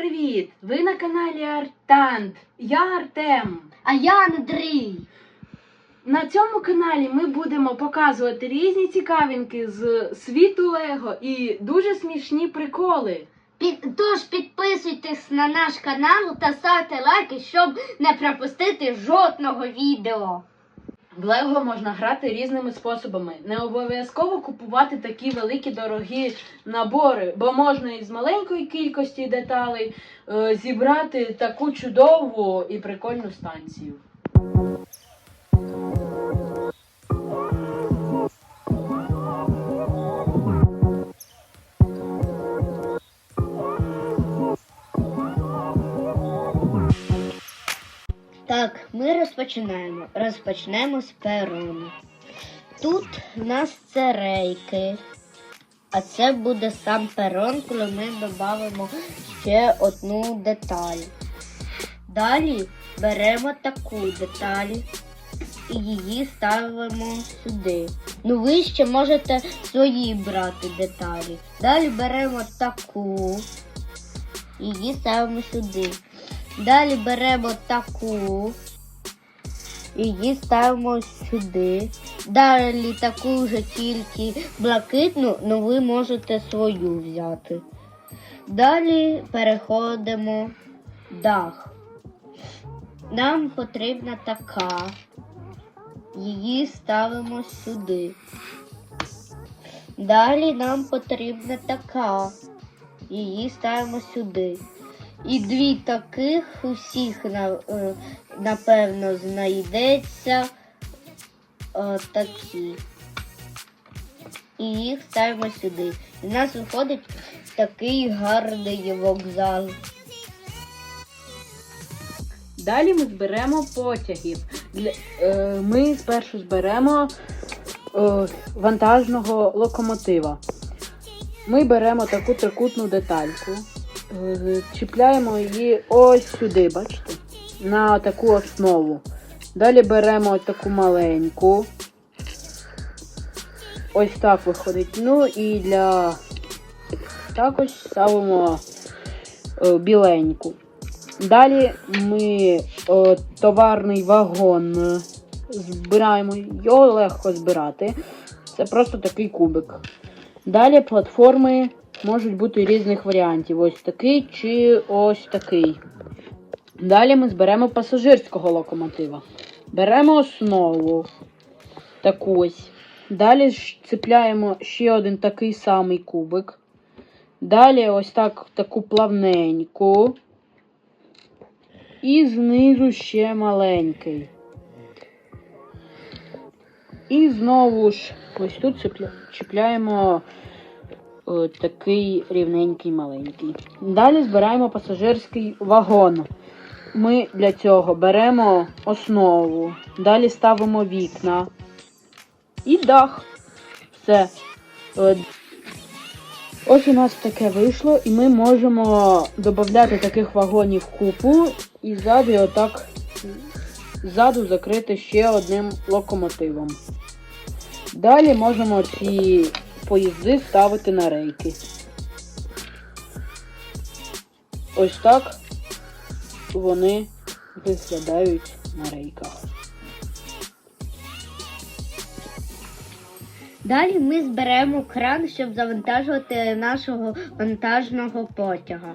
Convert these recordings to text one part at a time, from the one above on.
привіт! Ви на каналі Артант. Я Артем. А я Андрій. На цьому каналі ми будемо показувати різні цікавинки з світу Лего і дуже смішні приколи. Під, тож підписуйтесь на наш канал та ставте лайки, щоб не пропустити жодного відео. В Лего можна грати різними способами. Не обов'язково купувати такі великі дорогі набори, бо можна із маленької кількості деталей е, зібрати таку чудову і прикольну станцію. Ми розпочинаємо. Розпочнемо з перону. Тут у нас це рейки. А це буде сам перон, коли ми додамо ще одну деталь. Далі беремо таку деталь і її ставимо сюди. Ну, ви ще можете свої брати деталі. Далі беремо таку, її ставимо сюди. Далі беремо таку, її ставимо сюди. Далі таку ж тільки блакитну, ну ви можете свою взяти. Далі переходимо дах. Нам потрібна така. Її ставимо сюди. Далі нам потрібна така. Її ставимо сюди. І дві таких усіх е, напевно знайдеться е, такі. І їх ставимо сюди. І в нас виходить такий гарний вокзал. Далі ми зберемо потягів. Е, Ми спершу зберемо е, вантажного локомотива. Ми беремо таку трикутну детальку, чіпляємо її ось сюди, бачите? На таку основу. Далі беремо таку маленьку. Ось так виходить. Ну і для також ставимо е, біленьку. Далі ми о, товарний вагон е, збираємо. Його легко збирати. Це просто такий кубик. Далі платформи можуть бути різних варіантів. Ось такий чи ось такий. Далі ми зберемо пасажирського локомотива. Беремо основу. Таку ось. Далі цепляємо ще один такий самий кубик. Далі ось так таку плавненьку. І знизу ще маленький. І знову ж ось тут чіпляємо е, такий рівненький маленький. Далі збираємо пасажирський вагон. Ми для цього беремо основу, далі ставимо вікна і дах. Все. Е, Ось у нас таке вийшло, і ми можемо додати таких вагонів купу і ззаду отак ззаду закрити ще одним локомотивом. Далі можемо ці поїзди ставити на рейки. Ось так вони виглядають на рейках. Далі ми зберемо кран, щоб завантажувати нашого вантажного потяга.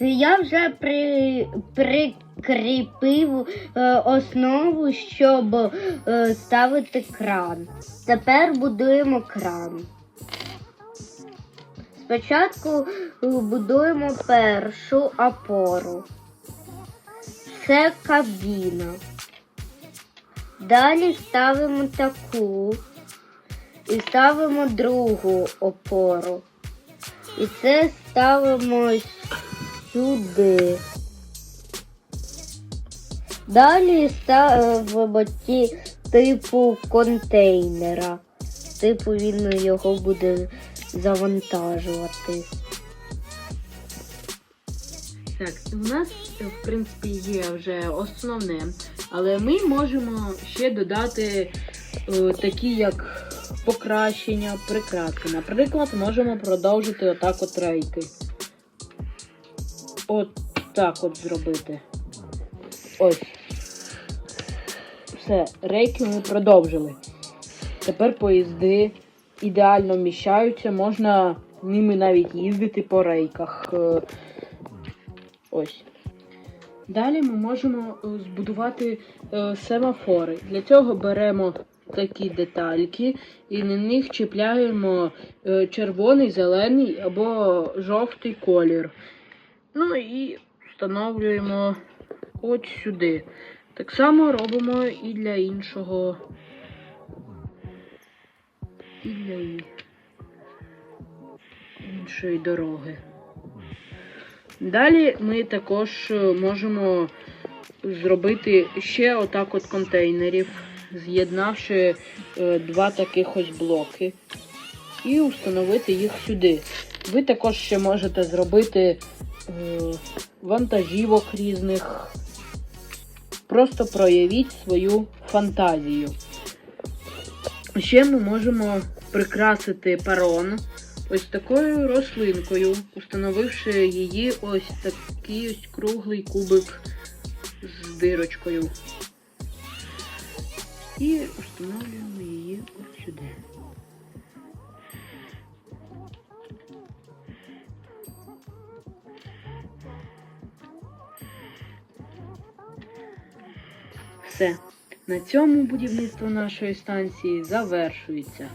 Я вже при, прикріпив е, основу, щоб е, ставити кран. Тепер будуємо кран. Спочатку е, будуємо першу опору. Це кабіна. Далі ставимо таку і ставимо другу опору. І це ставимо сюди. Далі ставимо ті типу контейнера. Типу він його буде завантажувати. Так, у нас, в принципі, є вже основне, але ми можемо ще додати е, такі як покращення, прикраси. Наприклад, можемо продовжити отак от рейки. От так от зробити. Ось. Все, рейки ми продовжили. Тепер поїзди ідеально вміщаються, можна ними навіть їздити по рейках. Ось. Далі ми можемо е, збудувати е, семафори. Для цього беремо такі детальки і на них чіпляємо е, червоний, зелений або жовтий колір. Ну і встановлюємо от сюди. Так само робимо і для іншого. І для іншої дороги. Далі ми також е, можемо зробити ще отак от контейнерів, з'єднавши е, два таких ось блоки і встановити їх сюди. Ви також ще можете зробити е, вантажівок різних. Просто проявіть свою фантазію. Ще ми можемо прикрасити перон ось такою рослинкою, установивши її ось такий ось круглий кубик з дирочкою. І встановлюємо її ось сюди. Все. На цьому будівництво нашої станції завершується.